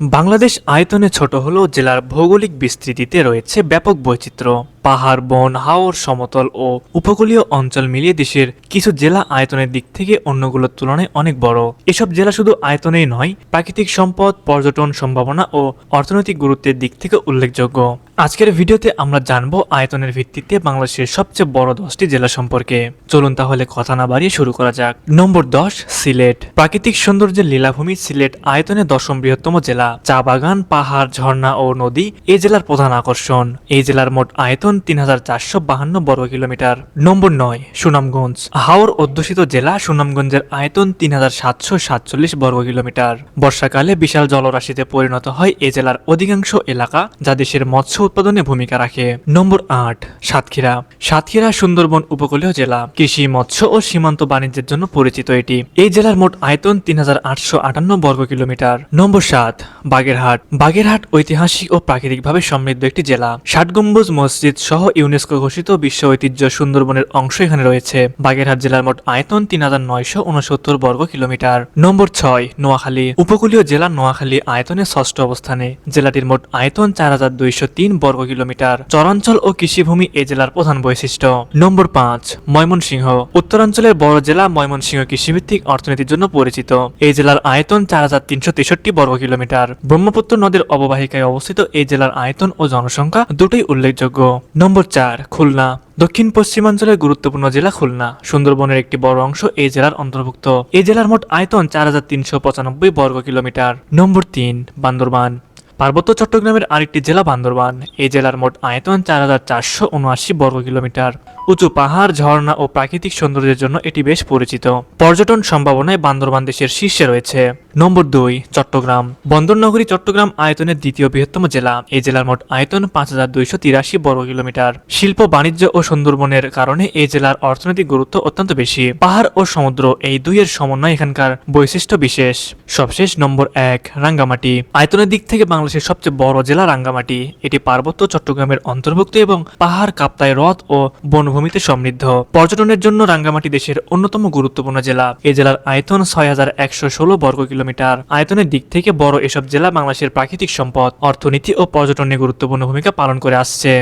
বাংলাদেশ আয়তনে ছোট হলেও জেলার ভৌগোলিক বিস্তৃতিতে রয়েছে ব্যাপক বৈচিত্র্য। পাহাড়, বন, হাওর, সমতল ও উপকূলীয় অঞ্চল মিলিয়ে দেশের কিছু জেলা আয়তনের দিক থেকে অন্যগুলোর তুলনায় অনেক বড়। এসব জেলা শুধু আয়তনেই নয়, প্রাকৃতিক সম্পদ, পর্যটন সম্ভাবনা ও অর্থনৈতিক গুরুত্বের দিক থেকে উল্লেখযোগ্য। আজকের ভিডিওতে আমরা জানব আয়তনের ভিত্তিতে বাংলাদেশের সবচেয়ে বড় দশটি জেলা সম্পর্কে। চলুন তাহলে কথা না বাড়িয়ে শুরু করা যাক। নম্বর দশ, সিলেট। প্রাকৃতিক সৌন্দর্যের লীলাভূমি সিলেট আয়তনে দশম বৃহত্তম জেলা। চা বাগান, পাহাড়, ঝর্ণা ও নদী এই জেলার প্রধান আকর্ষণ। এই জেলার মোট আয়তন তিন হাজার চারশো বাহান্ন বর্গ কিলোমিটার। নম্বর নয়, সুনামগঞ্জ। হাওর অধ্যুষিত জেলা সুনামগঞ্জের আয়তন তিন হাজার সাতশো সাতচল্লিশ বর্গ কিলোমিটার। বর্ষাকালে বিশাল জলরাশিতে পরিণত হয় এই জেলার অধিকাংশ এলাকা যা দেশের মৎস্য উৎপাদনে ভূমিকা রাখে। নম্বর আট, সাতক্ষীরা। সাতক্ষীরা সুন্দরবন উপকূলীয় জেলা। কৃষি, মৎস্য ও সীমান্ত বাণিজ্যের জন্য পরিচিত এটি। এই জেলার মোট আয়তন তিন হাজার আটশো আটান্ন বর্গ কিলোমিটার। নম্বর সাত, বাগেরহাট। বাগেরহাট ঐতিহাসিক ও প্রাকৃতিকভাবে সমৃদ্ধ একটি জেলা। ষাট গম্বুজ মসজিদ সহ ইউনেস্কো ঘোষিত বিশ্ব ঐতিহ্য সুন্দরবনের অংশ এখানে রয়েছে। বাগেরহাট জেলার মোট আয়তন তিন হাজার নয়শো উনসত্তর বর্গ কিলোমিটার। নম্বর ছয়, নোয়াখালী। উপকূলীয় জেলা নোয়াখালী আয়তনে ষষ্ঠ অবস্থানে। জেলাটির মোট আয়তন চার হাজার দুইশো তিন বর্গ কিলোমিটার। চরাঞ্চল ও কৃষিভূমি এ জেলার প্রধান বৈশিষ্ট্য। নম্বর পাঁচ, ময়মনসিংহ। উত্তরাঞ্চলের বড় জেলা ময়মনসিংহ কৃষিভিত্তিক অর্থনীতির জন্য পরিচিত। এই জেলার আয়তন চার হাজার তিনশো তেষট্টি বর্গ কিলোমিটার। ব্রহ্মপুত্র নদের অববাহিকায় অবস্থিত এই জেলার আয়তন ও জনসংখ্যা দুটোই উল্লেখযোগ্য। নম্বর চার, খুলনা। দক্ষিণ পশ্চিমাঞ্চলের গুরুত্বপূর্ণ জেলা খুলনা। সুন্দরবনের একটি বড় অংশ এই জেলার অন্তর্ভুক্ত। এই জেলার মোট আয়তন চার হাজার তিনশো পঁচানব্বই বর্গ কিলোমিটার। নম্বর তিন, বান্দরবান। পার্বত্য চট্টগ্রামের আরেকটি জেলা বান্দরবান। এই জেলার মোট আয়তন চার হাজার চারশো উনআশি বর্গ কিলোমিটার। উঁচু পাহাড়, ঝর্ণা ও প্রাকৃতিক সৌন্দর্যের জন্য এটি বেশ পরিচিত। পর্যটন সম্ভাবনায় বান্দরবান দেশের শীর্ষে রয়েছে। নম্বর দুই, চট্টগ্রাম। বন্দরনগরী, চট্টগ্রাম আয়তনের দ্বিতীয় বৃহত্তম জেলা। এই জেলার মোট আয়তন পাঁচ হাজার দুইশো তিরাশি বর্গ কিলোমিটার। শিল্প, বাণিজ্য ও সুন্দরবনের কারণে এই জেলার অর্থনৈতিক গুরুত্ব অত্যন্ত বেশি। পাহাড় ও সমুদ্র এই দুইয়ের সমন্বয় এখানকার বৈশিষ্ট্য বিশেষ। সবশেষ নম্বর এক, রাঙ্গামাটি। আয়তনের দিক থেকে বাংলাদেশের সবচেয়ে বড় জেলা রাঙ্গামাটি। এটি পার্বত্য চট্টগ্রামের অন্তর্ভুক্ত এবং পাহাড় কাপ্তায় হ্রদ ও বনভূমিতে সমৃদ্ধ। পর্যটনের জন্য রাঙ্গামাটি দেশের অন্যতম গুরুত্বপূর্ণ জেলা। এই জেলার আয়তন ছয় হাজার একশো ষোলো বর্গ কিলোমিটার। আয়তনের দিক থেকে বড় এসব জেলা বাংলাদেশের প্রাকৃতিক সম্পদ, অর্থনীতি ও পর্যটনে গুরুত্বপূর্ণ ভূমিকা পালন করে আসছে।